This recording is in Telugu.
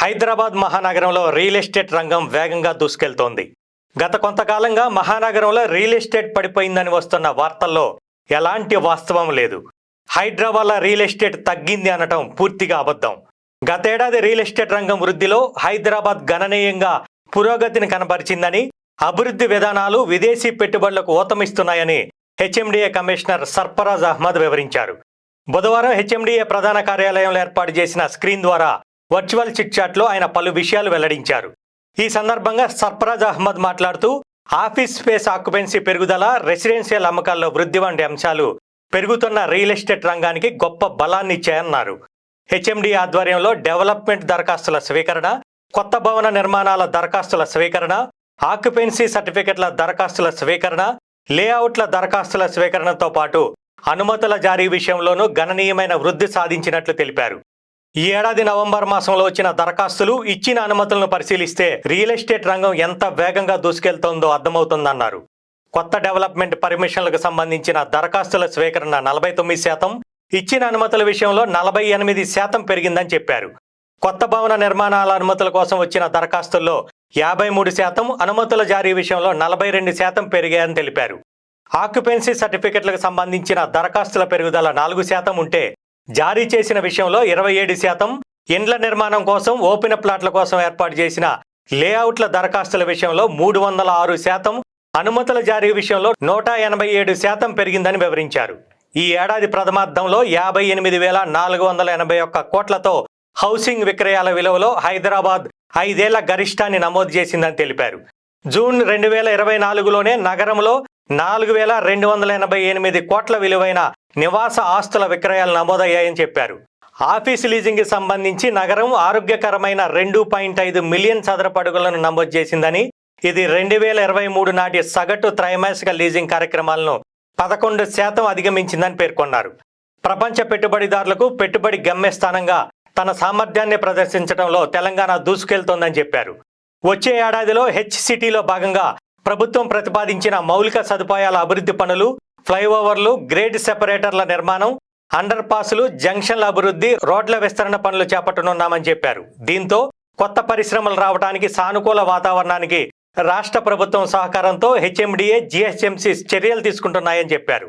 హైదరాబాద్ మహానగరంలో రియల్ ఎస్టేట్ రంగం వేగంగా దూసుకెళ్తోంది. గత కొంతకాలంగా మహానగరంలో రియల్ ఎస్టేట్ పడిపోయిందని వస్తున్న వార్తల్లో ఎలాంటి వాస్తవం లేదు. హైదరాబాద్లో రియల్ ఎస్టేట్ తగ్గింది అనటం పూర్తిగా అబద్ధం. గతేడాది రియల్ ఎస్టేట్ రంగం వృద్ధిలో హైదరాబాద్ గణనీయంగా పురోగతిని కనబరిచిందని అభివృద్ధి విధానాలు విదేశీ పెట్టుబడులకు ఊతమిస్తున్నాయని హెచ్ఎండిఏ కమిషనర్ సర్ఫరాజ్ అహ్మద్ వివరించారు. బుధవారం హెచ్ఎండిఏ ప్రధాన కార్యాలయంలో ఏర్పాటు చేసిన స్క్రీన్ ద్వారా వర్చువల్ చిట్ చాట్లో ఆయన పలు విషయాలు వెల్లడించారు. ఈ సందర్భంగా సర్ఫరాజ్ అహ్మద్ మాట్లాడుతూ ఆఫీస్ స్పేస్ ఆక్యుపెన్సీ పెరుగుదల రెసిడెన్షియల్ అమ్మకాల్లో వృద్ధి వంటి అంశాలు పెరుగుతున్న రియల్ ఎస్టేట్ రంగానికి గొప్ప బలాన్ని ఇచ్చాయన్నారు. హెచ్ఎండి ఆధ్వర్యంలో డెవలప్మెంట్ దరఖాస్తుల స్వీకరణ కొత్త భవన నిర్మాణాల దరఖాస్తుల స్వీకరణ ఆక్యుపెన్సీ సర్టిఫికెట్ల దరఖాస్తుల స్వీకరణ లేఅవుట్ల దరఖాస్తుల స్వీకరణతో పాటు అనుమతుల జారీ విషయంలోనూ గణనీయమైన వృద్ధి సాధించినట్లు తెలిపారు. ఈ ఏడాది నవంబర్ మాసంలో వచ్చిన దరఖాస్తులు ఇచ్చిన అనుమతులను పరిశీలిస్తే రియల్ ఎస్టేట్ రంగం ఎంత వేగంగా దూసుకెళ్తోందో అర్థమవుతుందన్నారు. కొత్త డెవలప్మెంట్ పర్మిషన్లకు సంబంధించిన దరఖాస్తుల స్వీకరణ నలభై తొమ్మిది శాతం ఇచ్చిన అనుమతుల విషయంలో నలభై ఎనిమిది శాతం పెరిగిందని చెప్పారు. కొత్త భవన నిర్మాణాల అనుమతుల కోసం వచ్చిన దరఖాస్తుల్లో యాభై మూడు శాతం అనుమతుల జారీ విషయంలో నలభై రెండు శాతం పెరిగాయని తెలిపారు. ఆక్యుపెన్సీ సర్టిఫికెట్లకు సంబంధించిన దరఖాస్తుల పెరుగుదల నాలుగు శాతం ఉంటే జారీ చేసిన విషయంలో ఇరవై ఏడు శాతం ఇండ్ల నిర్మాణం కోసం ఓపెన్ ప్లాట్ల కోసం ఏర్పాటు చేసిన లేఅవుట్ల దరఖాస్తుల విషయంలో మూడు వందల ఆరు శాతం అనుమతుల జారీ విషయంలో నూట ఎనభై ఏడు శాతం పెరిగిందని వివరించారు. ఈ ఏడాది ప్రథమార్థంలో యాభై ఎనిమిది వేల నాలుగు వందల ఎనభై ఒక్క కోట్లతో హౌసింగ్ విక్రయాల విలువలో హైదరాబాద్ ఐదేళ్ళ గరిష్టాన్ని నమోదు చేసిందని తెలిపారు. జూన్ రెండు వేల ఇరవై నాలుగులోనే నగరంలో నాలుగు వేల రెండు వందల ఎనభై ఎనిమిది కోట్ల విలువైన నివాస ఆస్తుల విక్రయాలు నమోదయ్యాయని చెప్పారు. ఆఫీస్ లీజింగ్కి సంబంధించి నగరం ఆరోగ్యకరమైన రెండు పాయింట్ ఐదు మిలియన్ చదరపడుగులను నమోదు చేసిందని ఇది రెండు వేల ఇరవై మూడు నాటి సగటు త్రైమాసిక లీజింగ్ కార్యక్రమాలను పదకొండు శాతం అధిగమించిందని పేర్కొన్నారు. ప్రపంచ పెట్టుబడిదారులకు పెట్టుబడి గమ్యస్థానంగా తన సామర్థ్యాన్ని ప్రదర్శించడంలో తెలంగాణ దూసుకెళ్తోందని చెప్పారు. వచ్చే ఏడాదిలో హెచ్ సిటీలో భాగంగా ప్రభుత్వం ప్రతిపాదించిన మౌలిక సదుపాయాల అభివృద్ధి పనులు ఫ్లైఓవర్లు గ్రేడ్ సెపరేటర్ల నిర్మాణం అండర్ పాసులు జంక్షన్ల అభివృద్ధి రోడ్ల విస్తరణ పనులు చేపట్టనున్నామని చెప్పారు. దీంతో కొత్త పరిశ్రమలు రావడానికి సానుకూల వాతావరణానికి రాష్ట్ర ప్రభుత్వం సహకారంతో హెచ్ఎండిఏ జిహెచ్ఎంసి చర్యలు తీసుకుంటున్నాయని చెప్పారు.